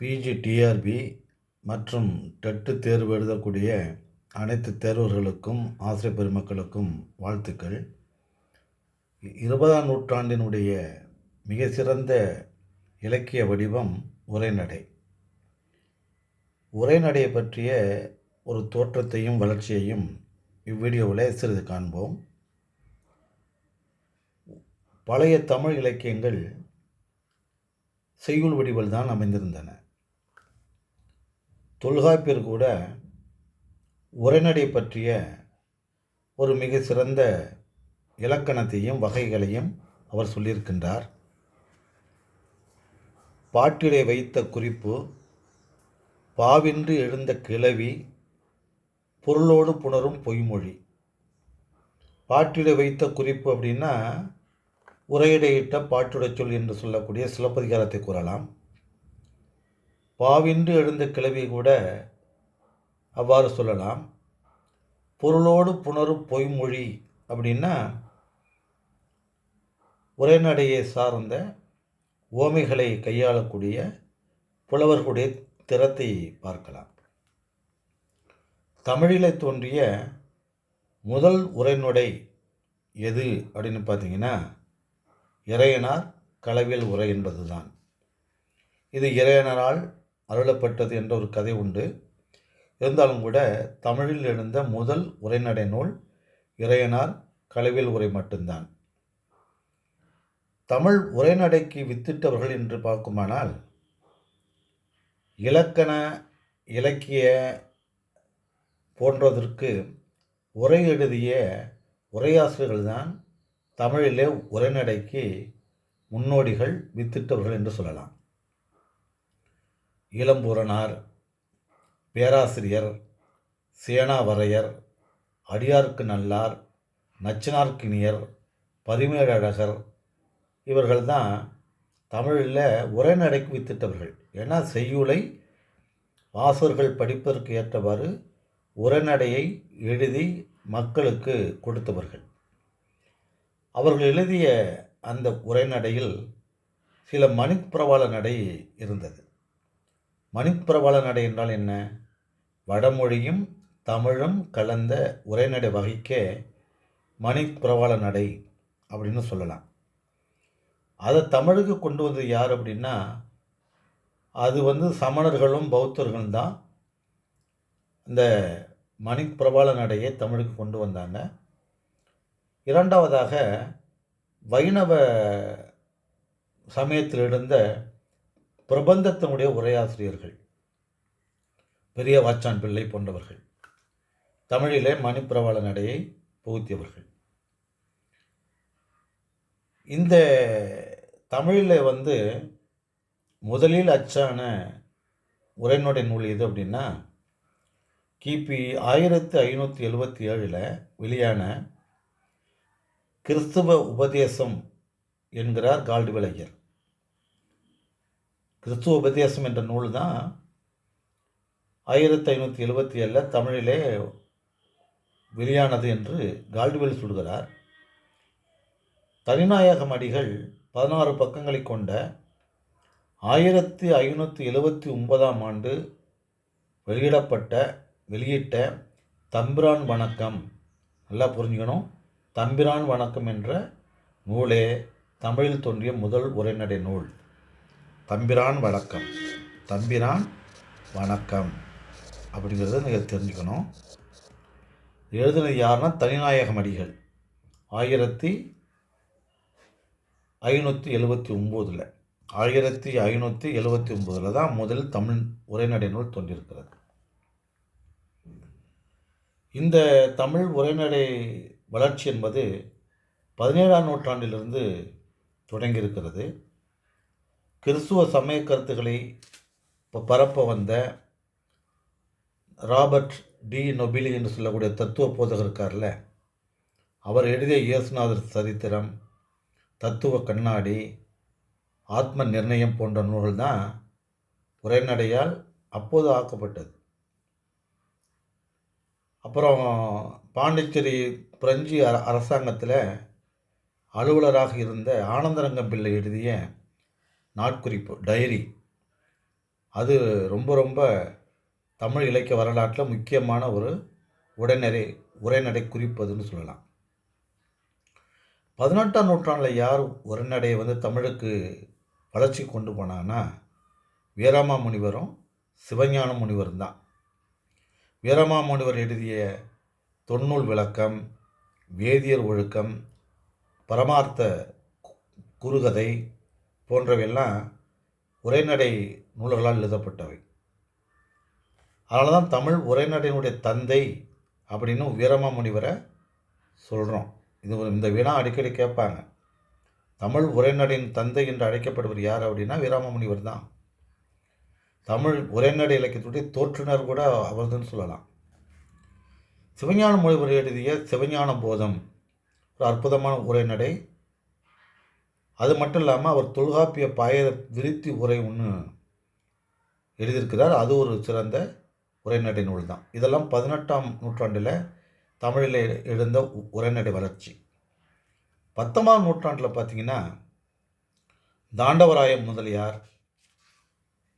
PG TRP மற்றும் TET தேர்வு எழுதக்கூடிய அனைத்து தேர்வர்களுக்கும் ஆசிரியர் பெருமக்களுக்கும் வாழ்த்துக்கள். இருபதாம் நூற்றாண்டினுடைய மிக சிறந்த இலக்கிய வடிவம் உரைநடை. உரைநடையை பற்றிய ஒரு தோற்றத்தையும் வளர்ச்சியையும் இவ்வீடியோவில் சிறிது காண்போம். பழைய தமிழ் இலக்கியங்கள் செய்யுள் வடிவில் தான் அமைந்திருந்தன. தொல்காப்பியர் கூட உரைநடை பற்றிய ஒரு மிக சிறந்த இலக்கணத்தையும் வகைகளையும் அவர் சொல்லியிருக்கின்றார். பாட்டிலே வைத்த குறிப்பு பாவின்றி எழுந்த கிளவி பொருளோடு புணரும் பொய்மொழி. பாட்டிலே வைத்த குறிப்பு அப்படின்னா உரையிடையிட்ட பாட்டுடைச் சொல் என்று சொல்லக்கூடிய சிலப்பதிகாரத்தை கூறலாம். பாவின்றி எழுந்த கிளவி கூட அவ்வாறு சொல்லலாம். பொருளோடு புணரும் பொய்மொழி அப்படின்னா உரைநடையை சார்ந்த ஓமைகளை கையாளக்கூடிய புலவர்களுடைய திறத்தை பார்க்கலாம். தமிழில் தோன்றிய முதல் உரைநடை எது அப்படின்னு பார்த்தீங்கன்னா இறையனார் களவியல் உரை என்பதுதான். இது இறையனரால் அருளப்பட்டது என்ற ஒரு கதை உண்டு. இருந்தாலும் கூட தமிழில் எழுந்த முதல் உரைநடை நூல் இறையனார் களவியல் உரை மட்டும்தான். தமிழ் உரைநடைக்கு வித்திட்டவர்கள் என்று பார்க்குமானால் இலக்கண இலக்கிய போன்றதற்கு உரை எழுதிய உரையாசிரியர்கள் தான் தமிழிலே உரைநடைக்கு முன்னோடிகள் வித்திட்டவர்கள் என்று சொல்லலாம். இளம்பூரனார் பேராசிரியர் சேனாவரையர் அடியார்க்கு நல்லார் நச்சினார்க்கினியர் பரிமேலழகர் இவர்கள் தான் தமிழில் உரைநடைக்கு வித்திட்டவர்கள். ஏன்னா செய்யுளை வாசகர்கள் படிப்பதற்கு ஏற்றவாறு உரைநடையை எழுதி மக்களுக்கு கொடுத்தவர்கள். அவர்கள் எழுதிய அந்த உரைநடையில் சில மணிப்பிரவாள நடை இருந்தது. மணிப்பிரவாள நடை என்றால் என்ன? வடமொழியும் தமிழும் கலந்த உரைநடை வகைக்கே மணிப்பிரவாள நடை அப்படின்னு சொல்லலாம். அதை தமிழுக்கு கொண்டு வந்தது யார் அப்படின்னா அது வந்து சமணர்களும் பௌத்தர்களும் தான். இந்த மணிப்பிரபாள நடையை தமிழுக்கு கொண்டு வந்தாங்க. இரண்டாவதாக வைணவ சமயத்தில் இருந்த பிரபந்தத்தினுடைய உரையாசிரியர்கள். பெரிய வாச்சான் பிள்ளை போன்றவர்கள். தமிழிலே மணிப்பிரவாள நடையை புகுத்தியவர்கள். இந்த தமிழில் வந்து முதலில் அச்சான உரைநடை நூல் எது அப்படின்னா கிபி ஆயிரத்தி ஐநூற்றி எழுபத்தி ஏழில் வெளியான கிறிஸ்துவ உபதேசம் என்கிறார் கால்டுவெல் கிறிஸ்துவ உபதேசம் என்ற நூல் தான் ஆயிரத்தி ஐநூற்றி எழுபத்தி ஏழில் தமிழிலே வெளியானது என்று கால்டுவெல் சொல்கிறார். தனிநாயகம் அடிகள் பதினாறு பக்கங்களை கொண்ட ஆயிரத்தி ஐநூற்றி எழுபத்தி ஒன்பதாம் ஆண்டு வெளியிடப்பட்ட வெளியிட்ட தம்பிரான் வணக்கம். நல்லா புரிஞ்சுக்கணும். தம்பிரான் வணக்கம் என்ற நூலே தமிழில் தோன்றிய முதல் உரைநடை நூல். தம்பிரான் வணக்கம். தம்பிரான் வணக்கம். அப்படிங்கிறத நீங்கள் தெரிஞ்சுக்கணும். எழுதுனது யாருன்னா தனிநாயகம் அடிகள் ஆயிரத்தி ஐநூற்றி எழுபத்தி ஒம்போதில். ஆயிரத்தி ஐநூற்றி எழுபத்தி ஒம்போதில் தான் முதல் தமிழ் உரைநடை நூல் தோன்றியிருக்கிறது. இந்த தமிழ் உரைநடை வளர்ச்சி என்பது பதினேழாம் நூற்றாண்டிலிருந்து தொடங்கியிருக்கிறது. கிறிஸ்துவ சமய கருத்துக்களை இப்போ பரப்ப வந்த ராபர்ட் டி நொபிலி என்று சொல்லக்கூடிய தத்துவ போதகர் இருக்கார்ல அவர் எழுதிய இயேசுநாதர் சரித்திரம் தத்துவ கண்ணாடி ஆத்ம நிர்ணயம் போன்ற நூல்கள் தான் உரைநடையால் அப்போது ஆக்கப்பட்டது. அப்புறம் பாண்டிச்சேரி பிரெஞ்சு அர அரசாங்கத்தில் அலுவலராக இருந்த ஆனந்தரங்கம் பிள்ளை எழுதிய நாட்குறிப்பு டைரி. அது ரொம்ப ரொம்ப தமிழ் இலக்கிய வரலாற்றில் முக்கியமான ஒரு உடனடி உரைநடை குறிப்பதுன்னு சொல்லலாம். பதினெட்டாம் நூற்றாண்டில் யார் உரைநடையை வந்து தமிழுக்கு வளர்ச்சி கொண்டு போனாங்கன்னா வீராமா முனிவரும் சிவஞான முனிவரும் தான். வீராமா முனிவர் எழுதிய தொன்னூல் விளக்கம் வேதியர் ஒழுக்கம் பரமார்த்த கு- குறுகதை போன்றவையெல்லாம் உரைநடை நூல்களால் எழுதப்பட்டவை. அதனால தான் தமிழ் உரைநடையினுடைய தந்தை அப்படின்னு வீரமா முனிவரை சொல்கிறோம் இது ஒரு இந்த வினா அடிக்கடி கேட்பாங்க. தமிழ் உரைநடையின் தந்தை என்று அழைக்கப்படுவர் யார் அப்படின்னா வீராம முனிவர் தான். தமிழ் உரைநடை இலக்கியத்துடைய தோற்றுனர் கூட அவர்தான் சொல்லலாம். சிவஞான மொழிவர் எழுதிய சிவஞான போதம் ஒரு அற்புதமான உரைநடை அது மட்டும் இல்லாமல் அவர் தொல்காப்பிய பாய விருத்தி உரை ஒன்று எழுதியிருக்கிறார். அது ஒரு சிறந்த உரைநடை நூல் தான். இதெல்லாம் பதினெட்டாம் நூற்றாண்டில் தமிழில் எழுந்த உரைநடை வளர்ச்சி. பத்தொன்பதாம் நூற்றாண்டில் பார்த்தீங்கன்னா தாண்டவராய முதலியார்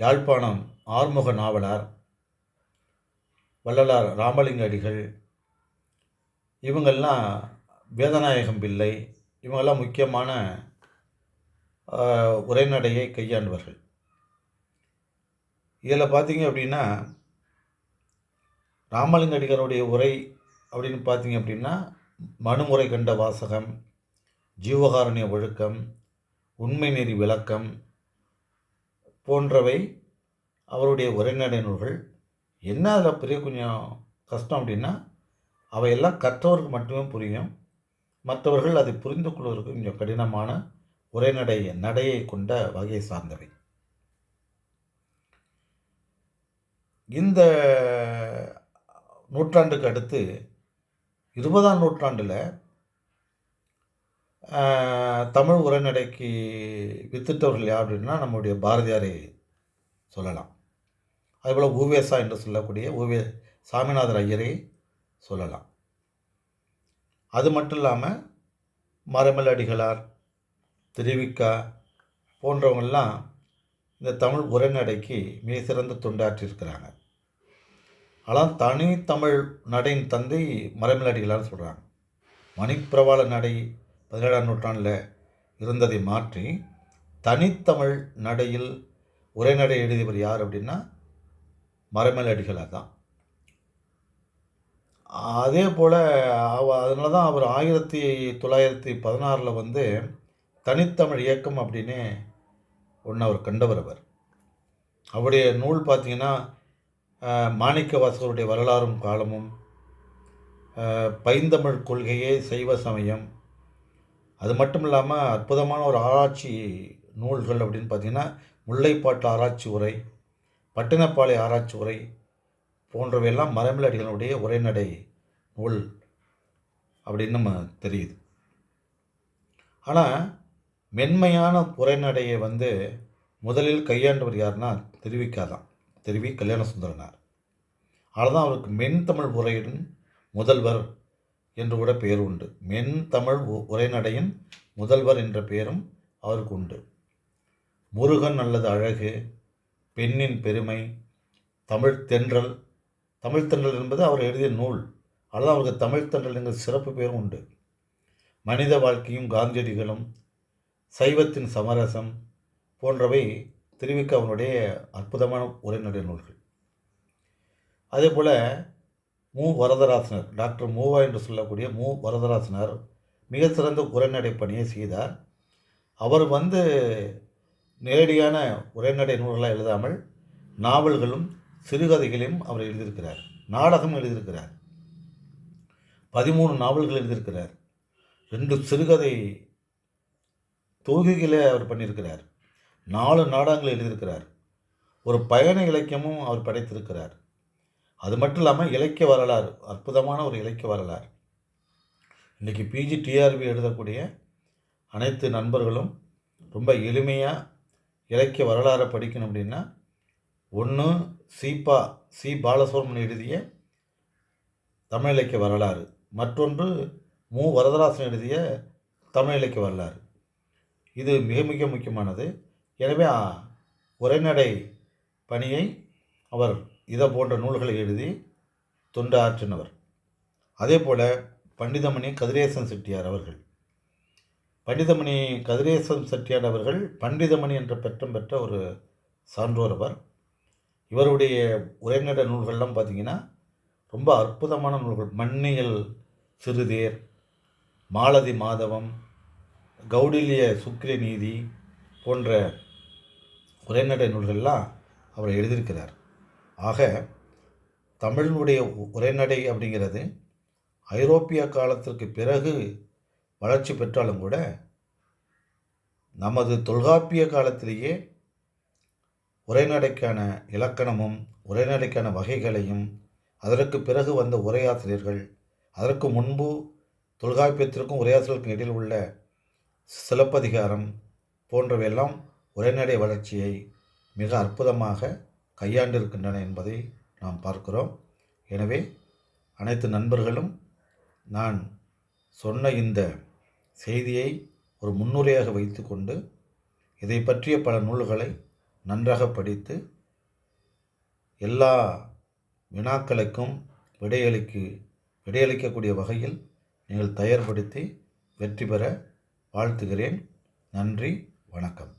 யாழ்ப்பாணம் ஆறுமுக நாவலார் வள்ளலார் ராமலிங்க அடிகள் இவங்கெல்லாம் வேதநாயகம் பிள்ளை இவங்கெல்லாம் முக்கியமான உரைநடையை கையாண்டவர்கள். இதில் பார்த்தீங்க அப்படின்னா ராமலிங்க அடிகளுடைய உரை அப்படின்னு பார்த்தீங்க அப்படின்னா மனுமுறை கண்ட வாசகம் ஜீவகாருண்ய ஒழுக்கம் உண்மை நெறி விளக்கம் போன்றவை அவருடைய உரைநடை நூல்கள். என்ன அதில் பெரிய கொஞ்சம் கஷ்டம் அப்படின்னா அவையெல்லாம் கற்றவருக்கு மட்டுமே புரியும். மற்றவர்கள் அதை புரிந்து கொள்வதற்கு கொஞ்சம் கடினமான உரைநடை நடையை கொண்ட வகையை சார்ந்தவை. இந்த நூற்றாண்டுக்கு அடுத்து இருபதாம் நூற்றாண்டில் தமிழ் உரைநடைக்கு வித்திட்டவர்கள் யார் அப்படின்னா நம்முடைய பாரதியாரை சொல்லலாம். அதுபோல் ஊவேசா என்று சொல்லக்கூடிய ஊவே சாமிநாதர் ஐயரை சொல்லலாம். அது மட்டும் இல்லாமல் மரமலடிகளார் திருவிக்கா போன்றவங்கள்லாம் இந்த தமிழ் உரைநடைக்கு மிக சிறந்த தொண்டாற்றியிருக்கிறாங்க. ஆனால் தனித்தமிழ் நடையின் தந்தை மரமல் சொல்கிறாங்க மணிப்பிரவாள நடை பதினேழாம் நூற்றாண்டில் இருந்ததை மாற்றி தனித்தமிழ் நடையில் உரைநடை எழுதியவர் யார் அப்படின்னா மரமல் தான் அதே போல் அவ அதனால தான் அவர் ஆயிரத்தி தொள்ளாயிரத்தி பதினாறில் வந்து தனித்தமிழ் இயக்கம் அப்படின்னு ஒன்று அவர் கண்டவர் அவர். அவருடைய நூல் பார்த்தீங்கன்னா மாணிக்கவாசகருடைய மாணிக்க வாசகருடைய வரலாறும் காலமும் பைந்தமிழ் கொள்கையே சைவ சமயம். அது மட்டும் இல்லாமல் அற்புதமான ஒரு ஆராய்ச்சி நூல்கள் அப்படின்னு பார்த்தீங்கன்னா முல்லைப்பாட்டு ஆராய்ச்சி உரை பட்டினப்பாளைய ஆராய்ச்சி உரை போன்றவையெல்லாம் மரமிலடிகளுடைய உரைநடை நூல் அப்படின்னு நம்ம தெரியுது. ஆனால் மென்மையான உரைநடையை வந்து முதலில் கையாண்டவர் யாருன்னா திருவிக்கா தான். திருவி கல்யாண சுந்தரனார் தான் அவருக்கு மென் தமிழ் உரையின் முதல்வர் என்று கூட பெயர் உண்டு. மென் தமிழ் உ- உரைநடையின் முதல்வர் என்ற பெயரும் அவருக்கு உண்டு. முருகன் அல்லது அழகு பெண்ணின் பெருமை தமிழ் தென்றல் தமிழ் தென்றல் என்பது அவர் எழுதிய நூல். அதுதான் அவருக்கு தமிழ் தென்றல் என்கிற சிறப்பு பெயரும் உண்டு. மனித வாழ்க்கையும் காந்தியடிகளும் சைவத்தின் சமரசம் போன்றவை திருவிக்க அவனுடைய அற்புதமான உரைநடை நூல்கள். அதே போல் மு. வரதராசனர் டாக்டர் மூவா என்று சொல்லக்கூடிய மு. வரதராசனர் மிக சிறந்த உரைநடை பணியை செய்தார். அவர் வந்து நேரடியான உரைநடை நூல்களாக எழுதாமல் நாவல்களும் சிறுகதைகளையும் அவர் எழுதியிருக்கிறார். நாடகம் எழுதியிருக்கிறார். பதிமூணு நாவல்கள் எழுதியிருக்கிறார். ரெண்டு சிறுகதை தொகுதிகளை அவர் பண்ணியிருக்கிறார். நாலு நாடகங்கள் எழுதியிருக்கிறார். ஒரு பயண இலக்கியமும் அவர் படைத்திருக்கிறார். அது மட்டும் இல்லாமல் இலக்கிய வரலாறு அற்புதமான ஒரு இலக்கிய வரலாறு. இன்றைக்கி பிஜி டிஆர்பி எழுதக்கூடிய அனைத்து நண்பர்களும் ரொம்ப எளிமையாக இலக்கிய வரலாறை படிக்கணும் அப்படின்னா ஒன்று சீபா சி பாலசுப்ரமணியம் எழுதிய தமிழ் இலக்கிய வரலாறு. மற்றொன்று மு. வரதராசன் எழுதிய தமிழ் இலக்கிய வரலாறு. இது மிக மிக முக்கியமானது. எனவே உரைநடை பணியை அவர் இதை போன்ற நூல்களை எழுதி தொண்டு ஆற்றினவர் அதே போல் பண்டிதமணி கதிரேசன் செட்டியார் அவர்கள். பண்டிதமணி கதிரேசன் செட்டியார் அவர்கள் பண்டிதமணி என்ற பெற்றம் பெற்ற ஒரு சான்றோர் அவர். இவருடைய உரைநடை நூல்கள்லாம் பார்த்தீங்கன்னா ரொம்ப அற்புதமான நூல்கள். மண்ணியல் சிறுதேர் மாலதி மாதவம் கௌடில்ய சுக்கிர நீதி போன்ற உரைநடை நூல்கள்லாம் அவர் எழுதியிருக்கிறார். ஆக தமிழினுடைய உரைநடை அப்படிங்கிறது ஐரோப்பிய காலத்திற்கு பிறகு வளர்ச்சி பெற்றாலும் கூட நமது தொல்காப்பிய காலத்திலேயே உரைநடைக்கான இலக்கணமும் உரைநடைக்கான வகைகளையும் அதற்கு பிறகு வந்த உரையாசிரியர்கள் அதற்கு முன்பு தொல்காப்பியத்திற்கும் உரையாசிரியர்களுக்கும் இடையில் உள்ள சிலப்பதிகாரம் போன்றவையெல்லாம் உரைநடை வளர்ச்சியை மிக அற்புதமாக கையாண்டிருக்கின்றன என்பதை நாம் பார்க்கிறோம். எனவே அனைத்து நண்பர்களும் நான் சொன்ன இந்த செய்தியை ஒரு முன்னுரையாக வைத்துக்கொண்டு இதை பற்றிய பல நூல்களை நன்றாக படித்து எல்லா வினாக்களுக்கும் விடையளிக்கு விடையளிக்கக்கூடிய வகையில் நீங்கள் தயார்படுத்தி வெற்றி பெற வாழ்த்துகிறேன். நன்றி. வணக்கம்.